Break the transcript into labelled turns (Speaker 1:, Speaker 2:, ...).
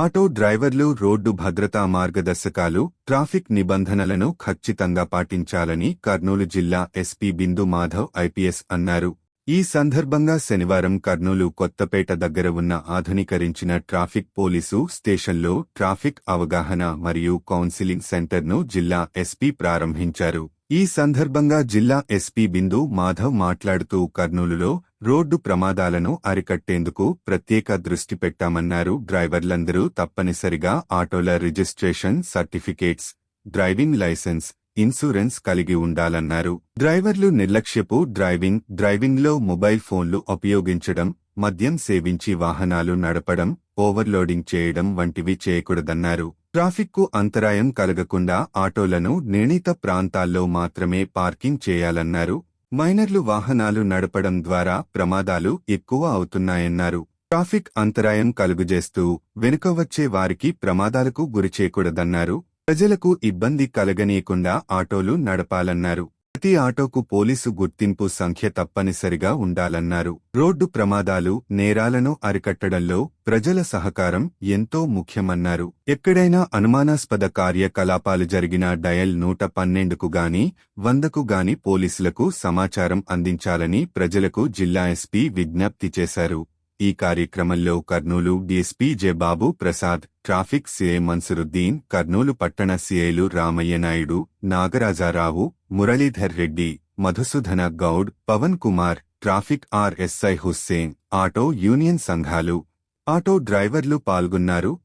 Speaker 1: Auto డ్రైవర్లు road భద్రతా మార్గదర్శకాలు ట్రాఫిక్ నిబంధనలను ఖచ్చితంగా పాటించాలని కర్నూలు జిల్లా ఎస్పీ బిందు మాధవ్ ఐపీఎస్ అన్నారు. ఈ సందర్భంగా శనివారం కర్నూలు కొత్తపేట దగ్గర ఉన్న ఆధునీకరించిన ట్రాఫిక్ పోలీసు స్టేషన్లో ట్రాఫిక్ అవగాహన మరియు కౌన్సిలింగ్ సెంటర్ను జిల్లా ఎస్పీ ప్రారంభించారు. ఈ సందర్భంగా జిల్లా ఎస్పీ బిందు మాధవ్ మాట్లాడుతూ కర్నూలులో రోడ్డు ప్రమాదాలను అరికట్టేందుకు ప్రత్యేక దృష్టి పెట్టామన్నారు డ్రైవర్లందరూ తప్పనిసరిగా ఆటోల registration certificates driving licence insurance కలిగి ఉండాలన్నారు. డ్రైవర్లు నిర్లక్ష్యపు డ్రైవింగ్ డ్రైవింగ్లో మొబైల్ ఫోన్లు ఉపయోగించడం మద్యం సేవించి వాహనాలు నడపడం ఓవర్లోడింగ్ చేయడం వంటివి చేయకూడదన్నారు. ట్రాఫిక్కు అంతరాయం కలగకుండా ఆటోలను నిర్ణీత ప్రాంతాల్లో మాత్రమే పార్కింగ్ చేయాలన్నారు మైనర్లు వాహనాలు నడపడం ద్వారా ప్రమాదాలు ఎక్కువ అవుతున్నాయన్నారు. ట్రాఫిక్ అంతరాయం కలుగజేస్తూ వెనుక వచ్చే వారికి ప్రమాదాలకు గురిచేయకూడదన్నారు ప్రజలకు ఇబ్బంది కలగనీయకుండా ఆటోలు నడపాలన్నారు. ప్రతి ఆటోకు పోలీసు గుర్తింపు సంఖ్య తప్పనిసరిగా ఉండాలన్నారు. రోడ్డు ప్రమాదాలు నేరాలను అరికట్టడంలో ప్రజల సహకారం ఎంతో ముఖ్యమన్నారు. ఎక్కడైనా అనుమానాస్పద కార్యకలాపాలు జరిగిన డయల్ నూట పన్నెండుకు గాని వందకు గాని పోలీసులకు సమాచారం అందించాలని ప్రజలకు జిల్లా ఎస్పీ విజ్ఞప్తి చేశారు. ఈ కార్యక్రమంలో Kurnool DSP J Babu Prasad traffic CI Mansuruddin Kurnool పట్టణ సిఐలు Ramaiah Naidu Nagaraja Rao Muralidhar Reddy Madhusudhana Goud Pavan Kumar traffic RSI Hussain auto union సంఘాలు ఆటో డ్రైవర్లు పాల్గొన్నారు.